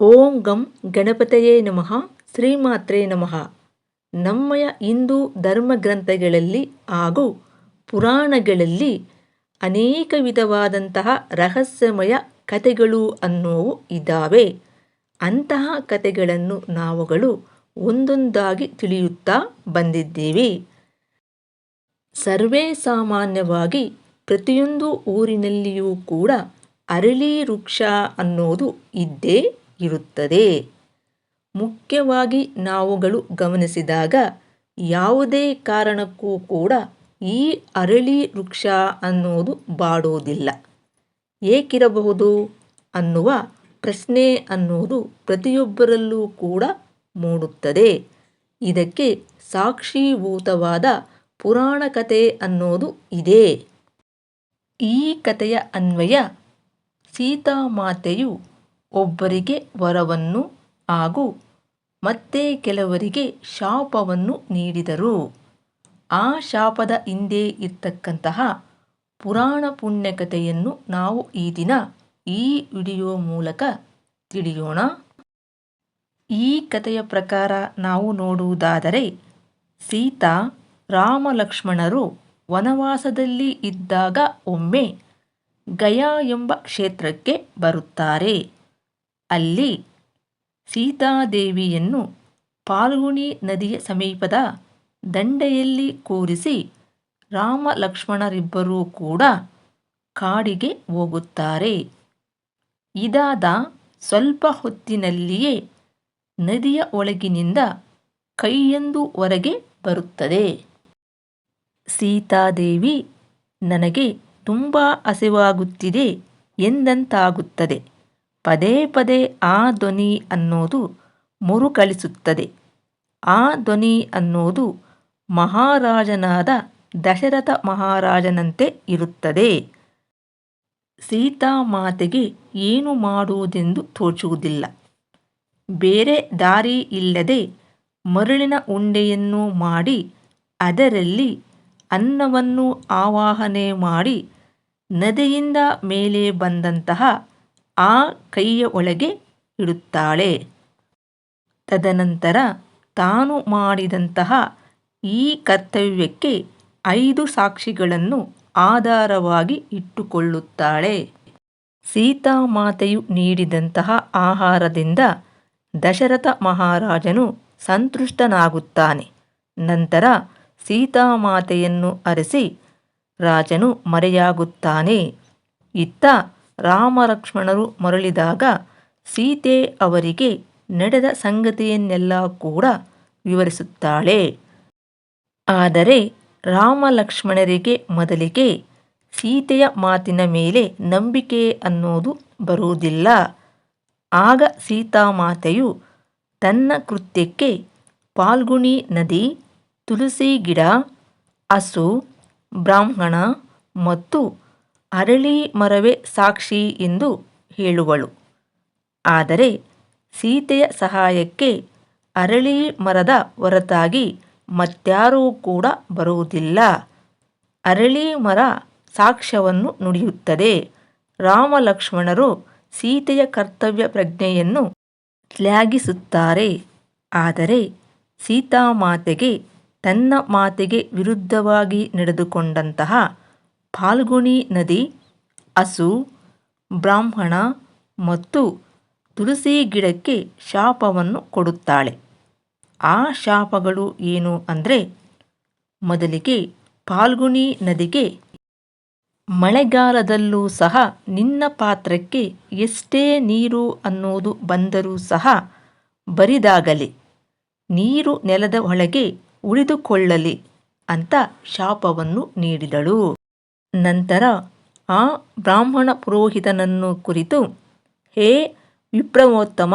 ಓಂ ಗಂ ಗಣಪತಯೇ ನಮಃ ಶ್ರೀಮಾತ್ರೇ ನಮಃ. ನಮ್ಮಯ ಹಿಂದೂ ಧರ್ಮಗ್ರಂಥಗಳಲ್ಲಿ ಹಾಗೂ ಪುರಾಣಗಳಲ್ಲಿ ಅನೇಕ ವಿಧವಾದಂತಹ ರಹಸ್ಯಮಯ ಕಥೆಗಳು ಅನ್ನೋವು ಇದ್ದಾವೆ. ಅಂತಹ ಕಥೆಗಳನ್ನು ನಾವುಗಳು ಒಂದೊಂದಾಗಿ ತಿಳಿಯುತ್ತಾ ಬಂದಿದ್ದೀವಿ. ಸರ್ವೇ ಸಾಮಾನ್ಯವಾಗಿ ಪ್ರತಿಯೊಂದು ಊರಿನಲ್ಲಿಯೂ ಕೂಡ ಅರಳಿ ವೃಕ್ಷ ಅನ್ನೋದು ಇದ್ದೇ ಇರುತ್ತದೆ. ಮುಖ್ಯವಾಗಿ ನಾವುಗಳು ಗಮನಿಸಿದಾಗ ಯಾವುದೇ ಕಾರಣಕ್ಕೂ ಕೂಡ ಈ ಅರಳಿ ವೃಕ್ಷ ಅನ್ನೋದು ಬಾಡೋದಿಲ್ಲ. ಏಕಿರಬಹುದು ಅನ್ನುವ ಪ್ರಶ್ನೆ ಅನ್ನೋದು ಪ್ರತಿಯೊಬ್ಬರಲ್ಲೂ ಕೂಡ ಮೂಡುತ್ತದೆ. ಇದಕ್ಕೆ ಸಾಕ್ಷೀಭೂತವಾದ ಪುರಾಣ ಕಥೆ ಅನ್ನೋದು ಇದೆ. ಈ ಕಥೆಯ ಅನ್ವಯ ಸೀತಾಮಾತೆಯು ಒಬ್ಬರಿಗೆ ವರವನ್ನು ಹಾಗೂ ಮತ್ತೆ ಕೆಲವರಿಗೆ ಶಾಪವನ್ನು ನೀಡಿದರು. ಆ ಶಾಪದ ಹಿಂದೆ ಇರ್ತಕ್ಕಂತಹ ಪುರಾಣ ಪುಣ್ಯಕತೆಯನ್ನು ನಾವು ಈ ದಿನ ಈ ವಿಡಿಯೋ ಮೂಲಕ ತಿಳಿಯೋಣ. ಈ ಕಥೆಯ ಪ್ರಕಾರ ನಾವು ನೋಡುವುದಾದರೆ, ಸೀತಾ ರಾಮ ಲಕ್ಷ್ಮಣರು ವನವಾಸದಲ್ಲಿ ಇದ್ದಾಗ ಒಮ್ಮೆ ಗಯಾ ಎಂಬ ಕ್ಷೇತ್ರಕ್ಕೆ ಬರುತ್ತಾರೆ. ಅಲ್ಲಿ ಸೀತಾದೇವಿಯನ್ನು ಪಾಲ್ಗುಣಿ ನದಿಯ ಸಮೀಪದ ದಂಡೆಯಲ್ಲಿ ಕೂರಿಸಿ ರಾಮ ಲಕ್ಷ್ಮಣರಿಬ್ಬರೂ ಕೂಡ ಕಾಡಿಗೆ ಹೋಗುತ್ತಾರೆ. ಇದಾದ ಸ್ವಲ್ಪ ಹೊತ್ತಿನಲ್ಲಿಯೇ ನದಿಯ ಒಳಗಿನಿಂದ ಕೈಯೊಂದು ಹೊರಗೆ ಬರುತ್ತದೆ. ಸೀತಾದೇವಿ, ನನಗೆ ತುಂಬ ಹಸಿವಾಗುತ್ತಿದೆ ಎಂದಂತಾಗುತ್ತದೆ. ಪದೇ ಪದೇ ಆ ಧ್ವನಿ ಅನ್ನೋದು ಮರುಕಳಿಸುತ್ತದೆ. ಆ ಧ್ವನಿ ಅನ್ನೋದು ಮಹಾರಾಜನಾದ ದಶರಥ ಮಹಾರಾಜನಂತೆ ಇರುತ್ತದೆ. ಸೀತಾ ಮಾತೆಗೆ ಏನು ಮಾಡುವುದೆಂದು ತೋಚುವುದಿಲ್ಲ. ಬೇರೆ ದಾರಿ ಇಲ್ಲದೆ ಮರಳಿನ ಉಂಡೆಯನ್ನು ಮಾಡಿ ಅದರಲ್ಲಿ ಅನ್ನವನ್ನು ಆವಾಹನೆ ಮಾಡಿ ನದಿಯಿಂದ ಮೇಲೆ ಬಂದಂತಹ ಆ ಕೈಯ ಒಳಗೆ ಇಡುತ್ತಾಳೆ. ತದನಂತರ ತಾನು ಮಾಡಿದಂತಹ ಈ ಕರ್ತವ್ಯಕ್ಕೆ ಐದು ಸಾಕ್ಷಿಗಳನ್ನು ಆಧಾರವಾಗಿ ಇಟ್ಟುಕೊಳ್ಳುತ್ತಾಳೆ. ಸೀತಾಮಾತೆಯು ನೀಡಿದಂತಹ ಆಹಾರದಿಂದ ದಶರಥ ಮಹಾರಾಜನು ಸಂತುಷ್ಟನಾಗುತ್ತಾನೆ. ನಂತರ ಸೀತಾಮಾತೆಯನ್ನು ಅರಸಿ ರಾಜನು ಮರೆಯಾಗುತ್ತಾನೆ. ಇತ್ತ ರಾಮಲಕ್ಷ್ಮಣರು ಮರಳಿದಾಗ ಸೀತೆ ಅವರಿಗೆ ನಡೆದ ಸಂಗತಿಯನ್ನೆಲ್ಲ ಕೂಡ ವಿವರಿಸುತ್ತಾಳೆ. ಆದರೆ ರಾಮಲಕ್ಷ್ಮಣರಿಗೆ ಮೊದಲಿಗೆ ಸೀತೆಯ ಮಾತಿನ ಮೇಲೆ ನಂಬಿಕೆ ಅನ್ನೋದು ಬರುವುದಿಲ್ಲ. ಆಗ ಸೀತಾಮಾತೆಯು ತನ್ನ ಕೃತ್ಯಕ್ಕೆ ಪಾಲ್ಗುಣಿ ನದಿ, ತುಳಸಿ ಗಿಡ, ಹಸು, ಬ್ರಾಹ್ಮಣ ಮತ್ತು ಅರಳಿ ಮರವೇ ಸಾಕ್ಷಿ ಎಂದು ಹೇಳುವಳು. ಆದರೆ ಸೀತೆಯ ಸಹಾಯಕ್ಕೆ ಅರಳಿ ಮರದ ಹೊರತಾಗಿ ಮತ್ಯಾರೂ ಕೂಡ ಬರುವುದಿಲ್ಲ. ಅರಳಿ ಮರ ಸಾಕ್ಷ್ಯವನ್ನು ನುಡಿಯುತ್ತದೆ. ರಾಮ ಲಕ್ಷ್ಮಣರು ಸೀತೆಯ ಕರ್ತವ್ಯ ಪ್ರಜ್ಞೆಯನ್ನು ತ್ಯಾಗಿಸುತ್ತಾರೆ. ಆದರೆ ಸೀತಾಮಾತೆಗೆ ತನ್ನ ಮಾತೆಗೆ ವಿರುದ್ಧವಾಗಿ ನಡೆದುಕೊಂಡಂತಹ ಫಾಲ್ಗುಣಿ ನದಿ, ಹಸು, ಬ್ರಾಹ್ಮಣ ಮತ್ತು ತುಳಸಿ ಗಿಡಕ್ಕೆ ಶಾಪವನ್ನು ಕೊಡುತ್ತಾಳೆ. ಆ ಶಾಪಗಳು ಏನು ಅಂದರೆ, ಮೊದಲಿಗೆ ಫಾಲ್ಗುಣಿ ನದಿಗೆ ಮಳೆಗಾಲದಲ್ಲೂ ಸಹ ನಿನ್ನ ಪಾತ್ರಕ್ಕೆ ಎಷ್ಟೇ ನೀರು ಅನ್ನೋದು ಬಂದರೂ ಸಹ ಬರಿದಾಗಲಿ, ನೀರು ನೆಲದ ಒಳಗೆ ಉಳಿದುಕೊಳ್ಳಲಿ ಅಂತ ಶಾಪವನ್ನು ನೀಡಿದಳು. ನಂತರ ಆ ಬ್ರಾಹ್ಮಣ ಪುರೋಹಿತನನ್ನು ಕುರಿತು, ಹೇ ವಿಪ್ರಮೋತ್ತಮ,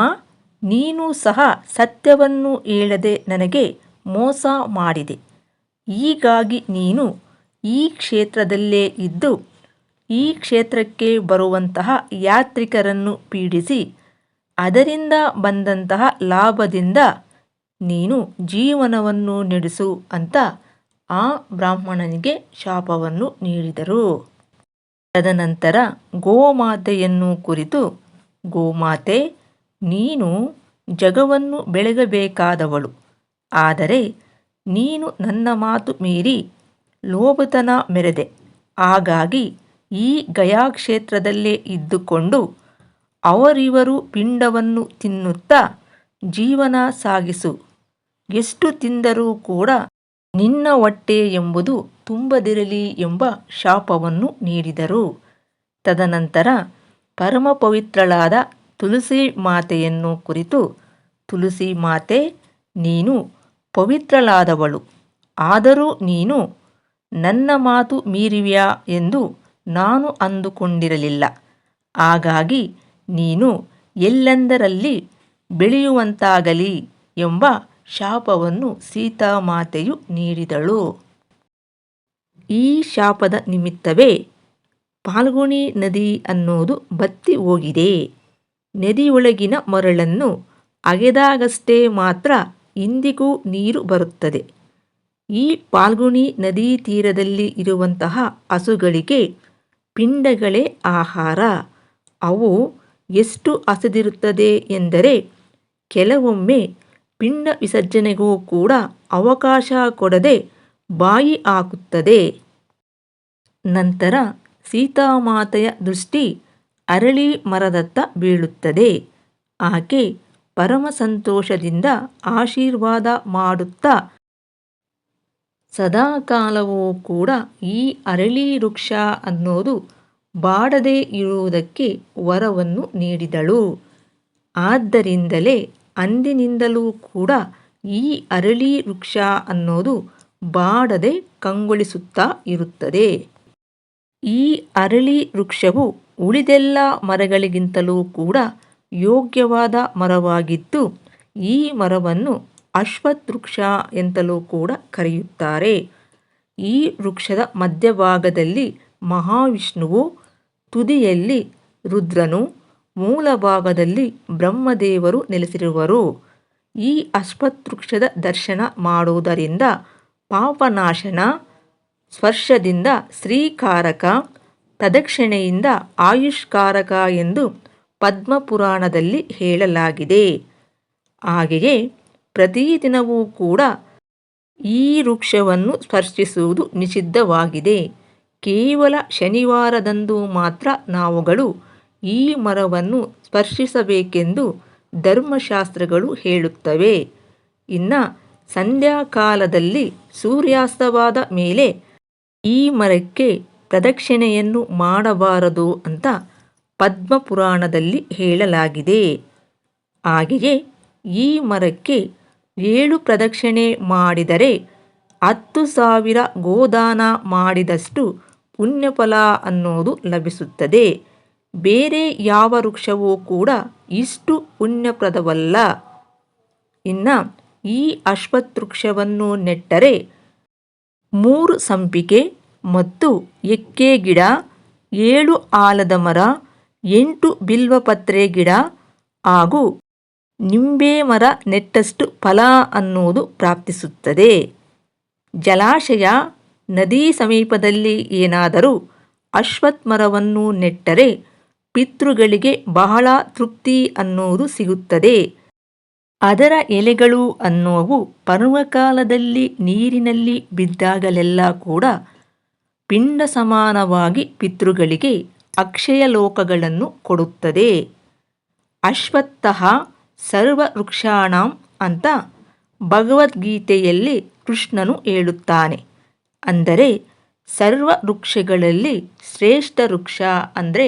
ನೀನು ಸಹ ಸತ್ಯವನ್ನು ಹೇಳದೆ ನನಗೆ ಮೋಸ ಮಾಡಿದೆ. ಹೀಗಾಗಿ ನೀನು ಈ ಕ್ಷೇತ್ರದಲ್ಲೇ ಇದ್ದು, ಈ ಕ್ಷೇತ್ರಕ್ಕೆ ಬರುವಂತಹ ಯಾತ್ರಿಕರನ್ನು ಪೀಡಿಸಿ, ಅದರಿಂದ ಬಂದಂತಹ ಲಾಭದಿಂದ ನೀನು ಜೀವನವನ್ನು ನಡೆಸು ಅಂತ ಆ ಬ್ರಾಹ್ಮಣನಿಗೆ ಶಾಪವನ್ನು ನೀಡಿದರು. ತದನಂತರ ಗೋಮಾತೆಯನ್ನು ಕುರಿತು, ಗೋಮಾತೆ, ನೀನು ಜಗವನ್ನು ಬೆಳಗಬೇಕಾದವಳು. ಆದರೆ ನೀನು ನನ್ನ ಮಾತು ಮೀರಿ ಲೋಭತನ ಮೆರೆದೆ. ಹಾಗಾಗಿ ಈ ಗಯಾಕ್ಷೇತ್ರದಲ್ಲೇ ಇದ್ದುಕೊಂಡು ಅವರಿವರು ಪಿಂಡವನ್ನು ತಿನ್ನುತ್ತಾ ಜೀವನ ಸಾಗಿಸು. ಎಷ್ಟು ತಿಂದರೂ ಕೂಡ ನಿನ್ನ ಹೊಟ್ಟೆ ಎಂಬುದು ತುಂಬದಿರಲಿ ಎಂಬ ಶಾಪವನ್ನು ನೀಡಿದರು. ತದನಂತರ ಪರಮ ಪವಿತ್ರಳಾದ ತುಳಸಿ ಮಾತೆಯನ್ನು ಕುರಿತು ತುಳಸಿ ಮಾತೆ, ನೀನು ಪವಿತ್ರಳಾದವಳು. ಆದರೂ ನೀನು ನನ್ನ ಮಾತು ಮೀರಿವ್ಯಾ ಎಂದು ನಾನು ಅಂದುಕೊಂಡಿರಲಿಲ್ಲ. ಹಾಗಾಗಿ ನೀನು ಎಲ್ಲೆಂದರಲ್ಲಿ ಬೆಳೆಯುವಂತಾಗಲಿ ಎಂಬ ಶಾಪವನ್ನು ಸೀತಾಮಾತೆಯು ನೀಡಿದಳು. ಈ ಶಾಪದ ನಿಮಿತ್ತವೇ ಪಾಲ್ಗುಣಿ ನದಿ ಅನ್ನೋದು ಬತ್ತಿ ಹೋಗಿದೆ. ನದಿಯೊಳಗಿನ ಮರಳನ್ನು ಅಗೆದಾಗಷ್ಟೇ ಮಾತ್ರ ಇಂದಿಗೂ ನೀರು ಬರುತ್ತದೆ. ಈ ಪಾಲ್ಗುಣಿ ನದಿ ತೀರದಲ್ಲಿ ಇರುವಂತಹ ಹಸುಗಳಿಗೆ ಪಿಂಡಗಳೇ ಆಹಾರ. ಅವು ಎಷ್ಟು ಹಸಿದಿರುತ್ತದೆ ಎಂದರೆ ಕೆಲವೊಮ್ಮೆ ಪಿಂಡ ವಿಸರ್ಜನೆಗೂ ಕೂಡ ಅವಕಾಶ ಕೊಡದೆ ಬಾಯಿ ಹಾಕುತ್ತದೆ. ನಂತರ ಸೀತಾಮಾತೆಯ ದೃಷ್ಟಿ ಅರಳಿ ಮರದತ್ತ ಬೀಳುತ್ತದೆ. ಆಕೆ ಪರಮ ಸಂತೋಷದಿಂದ ಆಶೀರ್ವಾದ ಮಾಡುತ್ತಾ ಸದಾಕಾಲವೂ ಕೂಡ ಈ ಅರಳಿ ವೃಕ್ಷ ಅನ್ನೋದು ಬಾಡದೇ ಇರುವುದಕ್ಕೆ ವರವನ್ನು ನೀಡಿದಳು. ಆದ್ದರಿಂದಲೇ ಅಂದಿನಿಂದಲೂ ಕೂಡ ಈ ಅರಳಿ ವೃಕ್ಷ ಅನ್ನೋದು ಬಾಡದೆ ಕಂಗೊಳಿಸುತ್ತಾ ಇರುತ್ತದೆ. ಈ ಅರಳಿ ವೃಕ್ಷವು ಉಳಿದೆಲ್ಲ ಮರಗಳಿಗಿಂತಲೂ ಕೂಡ ಯೋಗ್ಯವಾದ ಮರವಾಗಿದ್ದು, ಈ ಮರವನ್ನು ಅಶ್ವತ್ ವೃಕ್ಷ ಎಂತಲೂ ಕೂಡ ಕರೆಯುತ್ತಾರೆ. ಈ ವೃಕ್ಷದ ಮಧ್ಯಭಾಗದಲ್ಲಿ ಮಹಾವಿಷ್ಣುವು ತುದಿಯಲ್ಲಿ ರುದ್ರನು ಮೂಲ ಭಾಗದಲ್ಲಿ ಬ್ರಹ್ಮದೇವರು ನೆಲೆಸಿರುವರು. ಈ ಅಶ್ವತ್ವೃಕ್ಷದ ದರ್ಶನ ಮಾಡುವುದರಿಂದ ಪಾಪನಾಶನ, ಸ್ಪರ್ಶದಿಂದ ಶ್ರೀಕಾರಕ ಪ್ರದಕ್ಷಿಣೆಯಿಂದ ಆಯುಷ್ಕಾರಕ ಎಂದು ಪದ್ಮಪುರಾಣದಲ್ಲಿ ಹೇಳಲಾಗಿದೆ. ಹಾಗೆಯೇ ಪ್ರತಿದಿನವೂ ಕೂಡ ಈ ವೃಕ್ಷವನ್ನು ಸ್ಪರ್ಶಿಸುವುದು ನಿಷಿದ್ಧವಾಗಿದೆ. ಕೇವಲ ಶನಿವಾರದಂದು ಮಾತ್ರ ನಾವುಗಳು ಈ ಮರವನ್ನು ಸ್ಪರ್ಶಿಸಬೇಕೆಂದು ಧರ್ಮಶಾಸ್ತ್ರಗಳು ಹೇಳುತ್ತವೆ. ಇನ್ನು ಸಂಧ್ಯಾಕಾಲದಲ್ಲಿ ಸೂರ್ಯಾಸ್ತವಾದ ಮೇಲೆ ಈ ಮರಕ್ಕೆ ಪ್ರದಕ್ಷಿಣೆಯನ್ನು ಮಾಡಬಾರದು ಅಂತ ಪದ್ಮಪುರಾಣದಲ್ಲಿ ಹೇಳಲಾಗಿದೆ. ಹಾಗೆಯೇ ಈ ಮರಕ್ಕೆ ಏಳು ಪ್ರದಕ್ಷಿಣೆ ಮಾಡಿದರೆ ಹತ್ತು ಸಾವಿರ ಗೋದಾನ ಮಾಡಿದಷ್ಟು ಪುಣ್ಯಫಲ ಅನ್ನೋದು ಲಭಿಸುತ್ತದೆ. ಬೇರೆ ಯಾವ ವೃಕ್ಷವೂ ಕೂಡ ಇಷ್ಟು ಪುಣ್ಯಪ್ರದವಲ್ಲ. ಇನ್ನು ಈ ವೃಕ್ಷವನ್ನು ನೆಟ್ಟರೆ ಮೂರು ಸಂಪಿಗೆ ಮತ್ತು ಎಕ್ಕೆ ಗಿಡ, ಏಳು ಆಲದ ಮರ, ಎಂಟು ಬಿಲ್ವಪತ್ರೆ ಗಿಡ ಹಾಗೂ ನಿಂಬೆ ಮರ ನೆಟ್ಟಷ್ಟು ಫಲ ಅನ್ನುವುದು ಪ್ರಾಪ್ತಿಸುತ್ತದೆ. ಜಲಾಶಯ, ನದಿ ಸಮೀಪದಲ್ಲಿ ಏನಾದರೂ ಅಶ್ವತ್ ಮರವನ್ನು ನೆಟ್ಟರೆ ಪಿತೃಗಳಿಗೆ ಬಹಳ ತೃಪ್ತಿ ಅನ್ನುವುದು ಸಿಗುತ್ತದೆ. ಅದರ ಎಲೆಗಳು ಅನ್ನುವು ಪರ್ವಕಾಲದಲ್ಲಿ ನೀರಿನಲ್ಲಿ ಬಿದ್ದಾಗಲೆಲ್ಲ ಕೂಡ ಪಿಂಡ ಸಮಾನವಾಗಿ ಪಿತೃಗಳಿಗೆ ಅಕ್ಷಯ ಲೋಕಗಳನ್ನು ಕೊಡುತ್ತದೆ. ಅಶ್ವತ್ಥಃ ಸರ್ವ ವೃಕ್ಷಾಣಂ ಅಂತ ಭಗವದ್ಗೀತೆಯಲ್ಲಿ ಕೃಷ್ಣನು ಹೇಳುತ್ತಾನೆ. ಅಂದರೆ ಸರ್ವ ವೃಕ್ಷಗಳಲ್ಲಿ ಶ್ರೇಷ್ಠ ವೃಕ್ಷ ಅಂದರೆ